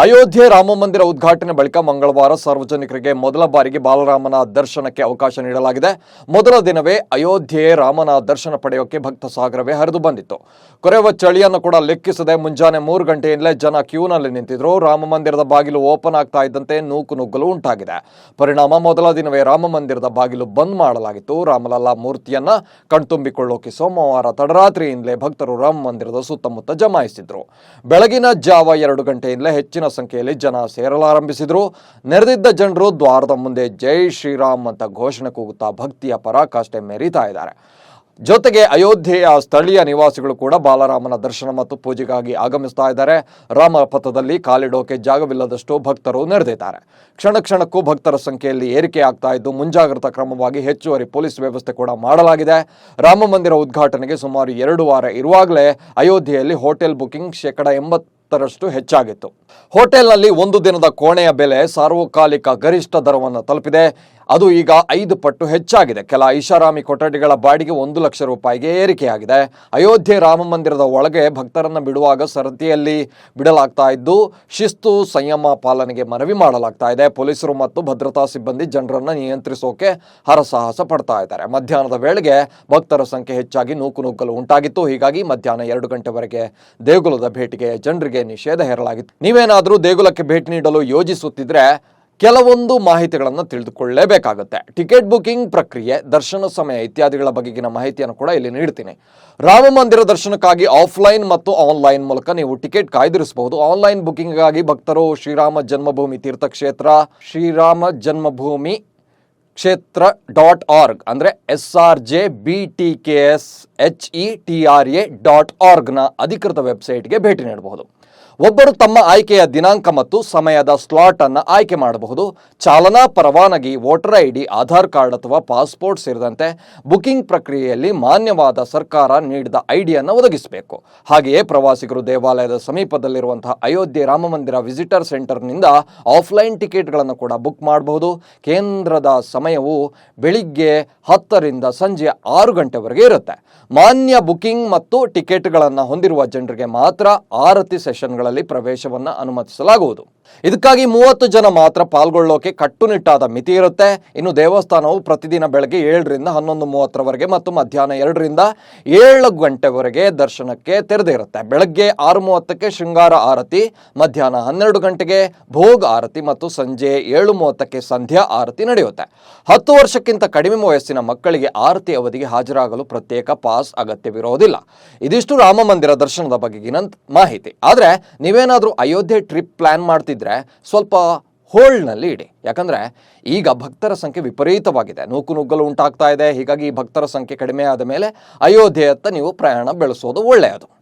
ಅಯೋಧ್ಯೆ ರಾಮ ಮಂದಿರ ಉದ್ಘಾಟನೆ ಬಳಿಕ ಮಂಗಳವಾರ ಸಾರ್ವಜನಿಕರಿಗೆ ಮೊದಲ ಬಾರಿಗೆ ಬಾಲರಾಮನ ದರ್ಶನಕ್ಕೆ ಅವಕಾಶ ನೀಡಲಾಗಿದೆ. ಮೊದಲ ದಿನವೇ ಅಯೋಧ್ಯೆ ರಾಮನ ದರ್ಶನ ಪಡೆಯೋಕೆ ಭಕ್ತ ಸಾಗರವೇ ಹರಿದು ಬಂದಿತ್ತು. ಕೊರೆಯುವ ಚಳಿಯನ್ನು ಕೂಡ ಲೆಕ್ಕಿಸದೆ ಮುಂಜಾನೆ ಮೂರು ಗಂಟೆಯಿಂದಲೇ ಜನ ಕ್ಯೂನಲ್ಲಿ ನಿಂತಿದ್ರು. ರಾಮ ಮಂದಿರದ ಬಾಗಿಲು ಓಪನ್ ಆಗ್ತಾ ಇದ್ದಂತೆ ನೂಕು ನುಗ್ಗಲು ಉಂಟಾಗಿದೆ. ಪರಿಣಾಮ ಮೊದಲ ದಿನವೇ ರಾಮ ಮಂದಿರದ ಬಾಗಿಲು ಬಂದ್ ಮಾಡಲಾಗಿತ್ತು. ರಾಮಲಲ್ಲಾ ಮೂರ್ತಿಯನ್ನ ಕಣ್ತುಂಬಿಕೊಳ್ಳೋಕೆ ಸೋಮವಾರ ತಡರಾತ್ರಿಯಿಂದಲೇ ಭಕ್ತರು ರಾಮ ಮಂದಿರದ ಸುತ್ತಮುತ್ತ ಜಮಾಯಿಸಿದ್ರು. ಬೆಳಗಿನ ಜಾವ ಎರಡು ಗಂಟೆಯಿಂದಲೇ ಹೆಚ್ಚಿನ ಸಂಖ್ಯೆಯಲ್ಲಿ ಜನ ಸೇರಲಾರಂಭಿಸಿದ್ರು. ನೆರೆದಿದ್ದ ಜನರು ದ್ವಾರದ ಮುಂದೆ ಜೈ ಶ್ರೀರಾಮ್ ಅಂತ ಘೋಷಣೆ ಕೂಗುತ್ತಾ ಭಕ್ತಿಯ ಪರಾಕಾಷ್ಠೆ ಮೆರೀತಾ ಇದ್ದಾರೆ. ಜೊತೆಗೆ ಅಯೋಧ್ಯೆಯ ಸ್ಥಳೀಯ ನಿವಾಸಿಗಳು ಕೂಡ ಬಾಲರಾಮನ ದರ್ಶನ ಮತ್ತು ಪೂಜೆಗಾಗಿ ಆಗಮಿಸ್ತಾ ಇದ್ದಾರೆ. ರಾಮ ಪಥದಲ್ಲಿ ಕಾಲಿಡೋಕೆ ಜಾಗವಿಲ್ಲದಷ್ಟು ಭಕ್ತರು ನೆರೆದಿದ್ದಾರೆ. ಕ್ಷಣ ಕ್ಷಣಕ್ಕೂ ಭಕ್ತರ ಸಂಖ್ಯೆಯಲ್ಲಿ ಏರಿಕೆ ಆಗ್ತಾ ಇದ್ದು ಮುಂಜಾಗ್ರತಾ ಕ್ರಮವಾಗಿ ಹೆಚ್ಚುವರಿ ಪೊಲೀಸ್ ವ್ಯವಸ್ಥೆ ಕೂಡ ಮಾಡಲಾಗಿದೆ. ರಾಮ ಮಂದಿರ ಉದ್ಘಾಟನೆಗೆ ಸುಮಾರು ಎರಡು ವಾರ ಇರುವಾಗಲೇ ಅಯೋಧ್ಯೆಯಲ್ಲಿ ಹೋಟೆಲ್ ಬುಕಿಂಗ್ ಶೇಕಡ ಎಂಬತ್ತರಷ್ಟು ಹೆಚ್ಚಾಗಿತ್ತು. ಹೋಟೆಲ್ನಲ್ಲಿ ಒಂದು ದಿನದ ಕೋಣೆಯ ಬೆಲೆ ಸಾರ್ವಕಾಲಿಕ ಗರಿಷ್ಠ ದರವನ್ನು ತಲುಪಿದೆ. ಅದು ಈಗ ಐದು ಪಟ್ಟು ಹೆಚ್ಚಾಗಿದೆ. ಕೆಲ ಐಷಾರಾಮಿ ಕೊಠಡಿಗಳ ಬಾಡಿಗೆ ಒಂದು ಲಕ್ಷ ರೂಪಾಯಿಗೆ ಏರಿಕೆಯಾಗಿದೆ. ಅಯೋಧ್ಯೆ ರಾಮ ಮಂದಿರದ ಒಳಗೆ ಭಕ್ತರನ್ನು ಬಿಡುವಾಗ ಸರತಿಯಲ್ಲಿ ಬಿಡಲಾಗ್ತಾ ಇದ್ದು, ಶಿಸ್ತು ಸಂಯಮ ಪಾಲನೆಗೆ ಮನವಿ ಮಾಡಲಾಗ್ತಾ ಇದೆ. ಪೊಲೀಸರು ಮತ್ತು ಭದ್ರತಾ ಸಿಬ್ಬಂದಿ ಜನರನ್ನು ನಿಯಂತ್ರಿಸೋಕೆ ಹರಸಾಹಸ ಪಡ್ತಾ ಇದ್ದಾರೆ. ಮಧ್ಯಾಹ್ನದ ವೇಳೆಗೆ ಭಕ್ತರ ಸಂಖ್ಯೆ ಹೆಚ್ಚಾಗಿ ನೂಕು ನೂಕಲು ಉಂಟಾಗಿತ್ತು. ಹೀಗಾಗಿ ಮಧ್ಯಾಹ್ನ ಎರಡು ಗಂಟೆವರೆಗೆ ದೇಗುಲದ ಭೇಟಿಗೆ ಜನರಿಗೆ ನಿಷೇಧ ಹೇರಲಾಗಿತ್ತು. ನೀವೇನಾದರೂ ದೇಗುಲಕ್ಕೆ ಭೇಟಿ ನೀಡಲು ಯೋಜಿಸುತ್ತಿದ್ರೆ ಕೆಲವೊಂದು ಮಾಹಿತಿಗಳನ್ನು ತಿಳಿದುಕೊಳ್ಳಲೇಬೇಕಾಗುತ್ತೆ ಟಿಕೆಟ್ ಬುಕಿಂಗ್ ಪ್ರಕ್ರಿಯೆ, ದರ್ಶನ ಸಮಯ ಇತ್ಯಾದಿಗಳ ಬಗೆಗಿನ ಮಾಹಿತಿಯನ್ನು ಕೂಡ ಇಲ್ಲಿ ನೀಡ್ತೀನಿ. ರಾಮ ಮಂದಿರ ದರ್ಶನಕ್ಕಾಗಿ ಆಫ್ಲೈನ್ ಮತ್ತು ಆನ್ಲೈನ್ ಮೂಲಕ ನೀವು ಟಿಕೆಟ್ ಕಾಯ್ದಿರಿಸಬಹುದು. ಆನ್ಲೈನ್ ಬುಕ್ಕಿಂಗ್ಗಾಗಿ ಭಕ್ತರು ಶ್ರೀರಾಮ ಜನ್ಮಭೂಮಿ ತೀರ್ಥಕ್ಷೇತ್ರ, ಶ್ರೀರಾಮ ಜನ್ಮಭೂಮಿ ಕ್ಷೇತ್ರ ಡಾಟ್ ಆರ್ಗ್ ಅಂದರೆ S R J B T K S H E T R A dot ಆರ್ಗ್ನ ಅಧಿಕೃತ ವೆಬ್ಸೈಟ್ಗೆ ಭೇಟಿ ನೀಡಬಹುದು. ಒಬ್ಬರು ತಮ್ಮ ಆಯ್ಕೆಯ ದಿನಾಂಕ ಮತ್ತು ಸಮಯದ ಸ್ಲಾಟ್ ಅನ್ನು ಆಯ್ಕೆ ಮಾಡಬಹುದು. ಚಾಲನಾ ಪರವಾನಗಿ, voter I D Aadhaar card ಅಥವಾ ಪಾಸ್ಪೋರ್ಟ್ ಸೇರಿದಂತೆ ಬುಕಿಂಗ್ ಪ್ರಕ್ರಿಯೆಯಲ್ಲಿ ಮಾನ್ಯವಾದ ಸರ್ಕಾರ ನೀಡಿದ ಐಡಿಯನ್ನು ಒದಗಿಸಬೇಕು. ಹಾಗೆಯೇ ಪ್ರವಾಸಿಗರು ದೇವಾಲಯದ ಸಮೀಪದಲ್ಲಿರುವಂತಹ ಅಯೋಧ್ಯೆ ರಾಮ ಮಂದಿರ ವಿಸಿಟರ್ ಸೆಂಟರ್ನಿಂದ ಆಫ್ಲೈನ್ ಟಿಕೆಟ್ಗಳನ್ನು ಕೂಡ ಬುಕ್ ಮಾಡಬಹುದು. ಕೇಂದ್ರದ ಸಮಯವು ಬೆಳಿಗ್ಗೆ ಹತ್ತರಿಂದ ಸಂಜೆ ಆರು ಗಂಟೆವರೆಗೆ ಇರುತ್ತೆ. ಮಾನ್ಯ ಬುಕಿಂಗ್ ಮತ್ತು ಟಿಕೆಟ್ಗಳನ್ನು ಹೊಂದಿರುವ ಜನರಿಗೆ ಮಾತ್ರ ಆರತಿ ಸೆಷನ್ಗಳಲ್ಲಿ ಪ್ರವೇಶವನ್ನು ಅನುಮತಿಸಲಾಗುವುದು. ಇದಕ್ಕಾಗಿ ಮೂವತ್ತು ಜನ ಮಾತ್ರ ಪಾಲ್ಗೊಳ್ಳೋಕೆ ಕಟ್ಟುನಿಟ್ಟಾದ ಮಿತಿ ಇರುತ್ತೆ. ಇನ್ನು ದೇವಸ್ಥಾನವು ಪ್ರತಿದಿನ ಬೆಳಗ್ಗೆ ಏಳರಿಂದ ಹನ್ನೊಂದು ಮೂವತ್ತರವರೆಗೆ ಮತ್ತು ಮಧ್ಯಾಹ್ನ ಎರಡರಿಂದ ಏಳು ಗಂಟೆವರೆಗೆ ದರ್ಶನಕ್ಕೆ ತೆರೆದಿರುತ್ತೆ ಬೆಳಗ್ಗೆ ಆರು ಮೂವತ್ತಕ್ಕೆ ಶೃಂಗಾರ ಆರತಿ, ಮಧ್ಯಾಹ್ನ ಹನ್ನೆರಡು ಗಂಟೆಗೆ ಭೋಗ ಆರತಿ ಮತ್ತು ಸಂಜೆ ಏಳು ಮೂವತ್ತಕ್ಕೆ ಸಂಧ್ಯಾ ಆರತಿ ನಡೆಯುತ್ತೆ. ಹತ್ತು ವರ್ಷಕ್ಕಿಂತ ಕಡಿಮೆ ವಯಸ್ಸಿನ ಮಕ್ಕಳಿಗೆ ಆರತಿ ಅವಧಿಗೆ ಹಾಜರಾಗಲು ಪ್ರತ್ಯೇಕ ಪಾಸ್ ಅಗತ್ಯವಿರೋದಿಲ್ಲ. ಇದಿಷ್ಟು ರಾಮ ಮಂದಿರ ದರ್ಶನದ ಬಗೆಗಿನ ಮಾಹಿತಿ. ಆದರೆ ನೀವೇನಾದರೂ ಅಯೋಧ್ಯೆ ಟ್ರಿಪ್ ಪ್ಲಾನ್ ಮಾಡ್ತಿದ್ರೆ ಸ್ವಲ್ಪ ಹೋಲ್ಡ್ನಲ್ಲಿ ಇಡಿ. ಯಾಕಂದರೆ ಈಗ ಭಕ್ತರ ಸಂಖ್ಯೆ ವಿಪರೀತವಾಗಿದೆ. ನೂಕು ನುಗ್ಗಲು ಉಂಟಾಗ್ತಾ ಇದೆ. ಹೀಗಾಗಿ ಭಕ್ತರ ಸಂಖ್ಯೆ ಕಡಿಮೆ ಆದ ಮೇಲೆ ಅಯೋಧ್ಯೆಯತ್ತ ನೀವು ಪ್ರಯಾಣ ಬೆಳೆಸೋದು ಒಳ್ಳೆಯದು.